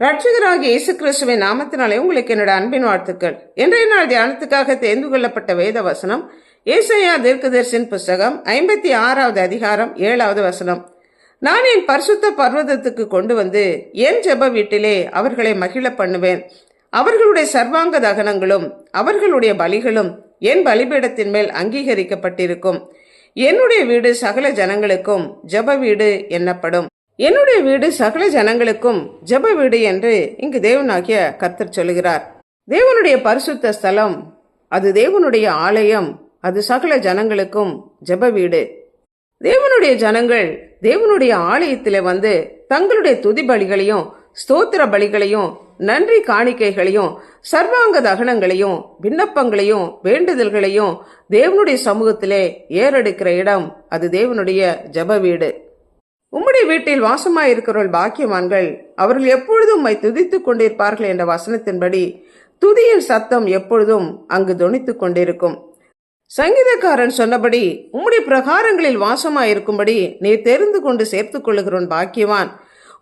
ரட்சகராக இயேசு கிறிஸ்துவின் நாமத்தினாலே உங்களுக்கு என்னோட அன்பின் வாழ்த்துக்கள். இன்றைய நாள் தியானத்துக்காக தேர்ந்து கொள்ளப்பட்ட வேத வசனம் ஏசையா தீர்க்கதர்சின் புஸ்தகம் ஐம்பத்தி ஆறாவது அதிகாரம் ஏழாவது வசனம். நான் என் பரிசுத்த பர்வதத்துக்கு கொண்டு வந்து என் ஜெப வீட்டிலே அவர்களை மகிழ பண்ணுவேன். அவர்களுடைய சர்வாங்க தகனங்களும் அவர்களுடைய பலிகளும் என் பலிபீடத்தின் மேல் அங்கீகரிக்கப்பட்டிருக்கும். என்னுடைய வீடு சகல ஜனங்களுக்கும் ஜெப வீடு எண்ணப்படும் என்னுடைய வீடு சகல ஜனங்களுக்கும் ஜெப வீடு என்று இங்கு தேவனாகிய கர்த்தர் சொல்லுகிறார். தேவனுடைய பரிசுத்த ஸ்தலம் அது தேவனுடைய ஆலயம் அது சகல ஜனங்களுக்கும் ஜெப வீடு. தேவனுடைய ஜனங்கள் தேவனுடைய ஆலயத்தில் வந்து தங்களுடைய துதி பலிகளையும் ஸ்தோத்திர பலிகளையும் நன்றி காணிக்கைகளையும் சர்வாங்க தகனங்களையும் விண்ணப்பங்களையும் வேண்டுதல்களையும் தேவனுடைய சமூகத்திலே ஏறெடுக்கிற இடம் அது தேவனுடைய ஜெப வீடு. உம்முடைய வீட்டில் வாசமாயிருக்கிறவர்கள் பாக்கியவான்கள். அவர்கள் எப்பொழுதும் உம்மை துதித்துக் கொண்டிருப்பார்கள் என்ற வசனத்தின்படி துதியின் சத்தம் எப்பொழுதும் அங்கு துணித்துக் கொண்டிருக்கும். சங்கீதக்காரன் சொன்னபடி உம்முடைய பிரகாரங்களில் வாசமாயிருக்கும்படி நீ தெரிந்து கொண்டு சேர்த்துக் கொள்ளுகிறோன் பாக்கியவான்.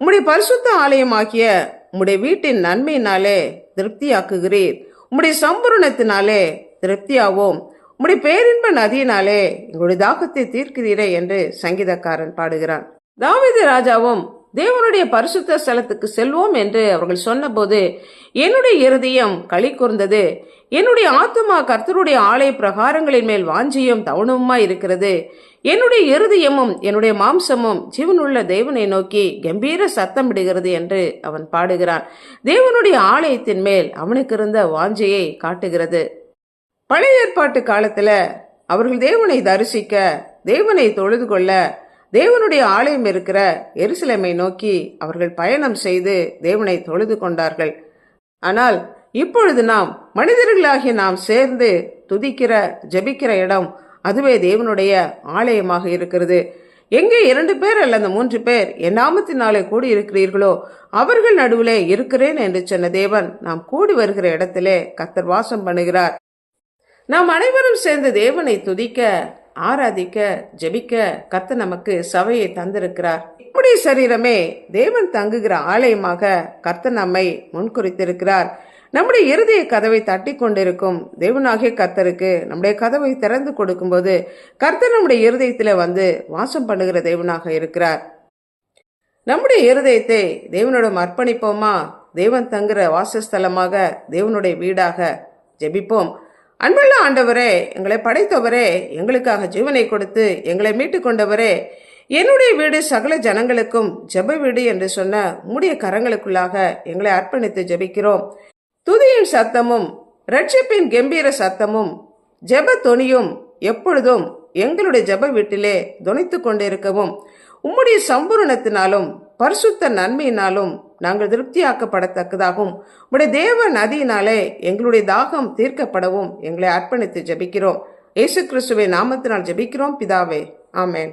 உம்முடைய பரிசுத்த ஆலயமாகிய உம்முடைய வீட்டின் நன்மையினாலே திருப்தியாக்குகிறீர். உம்முடைய சம்பூரணத்தினாலே திருப்தியாவோம். உம்முடைய பேரின்ப நதியினாலே எங்களுடைய தாகத்தை தீர்க்கிறீரே என்று சங்கீதக்காரன் பாடுகிறான். தாவீது ராஜாவும் தேவனுடைய பரிசுத்த ஸ்தலத்துக்கு செல்வோம் என்று அவர்கள் சொன்னபோது என்னுடைய இருதயம் களி கூர்ந்தது. என்னுடைய ஆத்மா கர்த்தருடைய ஆலய பிரகாரங்களின் மேல் வாஞ்சியும் தவணமுமா இருக்கிறது. என்னுடைய இருதயமும் என்னுடைய மாம்சமும் ஜீவனுள்ள தேவனை நோக்கி கம்பீர சத்தமிடுகிறது என்று அவன் பாடுகிறான். தேவனுடைய ஆலயத்தின் மேல் அவனுக்கு இருந்த வாஞ்சையை காட்டுகிறது. பழைய ஏற்பாட்டு காலத்துல அவர்கள் தேவனை தரிசிக்க தேவனை தொழுது கொள்ள தேவனுடைய ஆலயம் இருக்கிற எருசலேமை நோக்கி அவர்கள் பயணம் செய்து தேவனை தொழுது கொண்டார்கள். ஆனால் இப்பொழுது நாம் மனிதர்களாகிய நாம் சேர்ந்து துதிக்கிற ஜெபிக்கிற இடம் அதுவே தேவனுடைய ஆலயமாக இருக்கிறது. எங்கே இரண்டு பேர் அல்லது மூன்று பேர் என் நாமத்தினாலே கூடி இருக்கிறீர்களோ அவர்கள் நடுவிலே இருக்கிறேன் என்று சொன்ன தேவன் நாம் கூடி வருகிற இடத்திலே கத்தர் வாசம் பண்ணுகிறார். நாம் அனைவரும் சேர்ந்து தேவனை துதிக்க ஆராதிக்க ஜெபிக்க கத்த நமக்கு சபையை தந்திருக்கிறார். இப்படி சரீரமே தேவன் தங்குகிற ஆலயமாக கர்த்த நம்மை முன்குறித்திருக்கிறார். நம்முடைய இறுதிய கதவை தட்டி கொண்டிருக்கும் தேவனாகிய கர்த்தருக்கு நம்முடைய கதவை திறந்து கொடுக்கும்போது கர்த்தர் நம்முடைய இருதயத்தில் வந்து வாசம் பண்ணுகிற தேவனாக இருக்கிறார். நம்முடைய இருதயத்தை தேவனிடம் அர்ப்பணிப்போமா தேவன் தங்குற வாசஸ்தலமாக தேவனுடைய வீடாக ஜெபிப்போம். அன்புள்ள ஆண்டவரே எங்களை படைத்தவரே எங்களுக்காக ஜீவனை கொடுத்து எங்களை மீட்டு கொண்டவரே என்னுடைய வீடு சகல ஜனங்களுக்கும் ஜெப வீடு என்று சொன்ன உம்முடைய கரங்களுக்குள்ளாக எங்களை அர்ப்பணித்து ஜெபிக்கிறோம். துதியின் சத்தமும் ரட்சிப்பின் கம்பீர சத்தமும் ஜெப தொனியும் எப்பொழுதும் எங்களுடைய ஜெப வீட்டிலே துணைத்து கொண்டிருக்கவும் உம்முடைய சம்பூரணத்தினாலும் பரிசுத்த நன்மையினாலும் நாங்கள் திருப்தியாக்கப்படத்தக்கதாகவும் உடைய தேவ நதியினாலே எங்களுடைய தாகம் தீர்க்கப்படவும் எங்களை அர்ப்பணித்து ஜெபிக்கிறோம். இயேசு கிறிஸ்துவை நாமத்தினால் ஜெபிக்கிறோம். பிதாவே ஆமேன்.